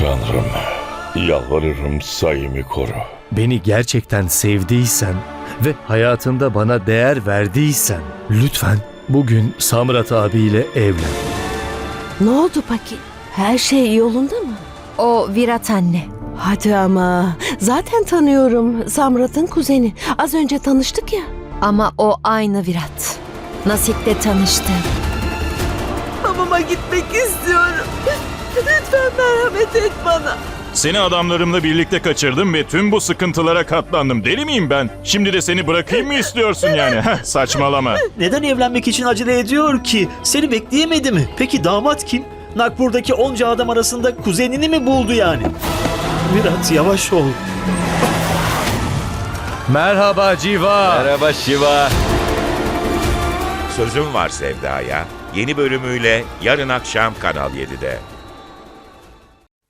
Tanrım, yalvarırım sayımı koru. Beni gerçekten sevdiysen ve hayatında bana değer verdiysen lütfen bugün Samrat abiyle evlen. Ne oldu Paki? Her şey yolunda mı? O Virat anne. Hadi ama. Zaten tanıyorum. Samrat'ın kuzeni. Az önce tanıştık ya. Ama o aynı Virat. Nasip'le tanıştı. Hamama gitmek istiyorum. Lütfen merhamet et bana. Seni adamlarımla birlikte kaçırdım ve tüm bu sıkıntılara katlandım. Deli miyim ben? Şimdi de seni bırakayım mı istiyorsun yani? Heh, saçmalama. Neden evlenmek için acele ediyor ki? Seni bekleyemedi mi? Peki damat kim? Nakpur'daki onca adam arasında kuzenini mi buldu yani? Virat yavaş ol. Merhaba Civa. Merhaba Şiva. Sözüm var Sevda'ya. Yeni bölümüyle yarın akşam Kanal 7'de.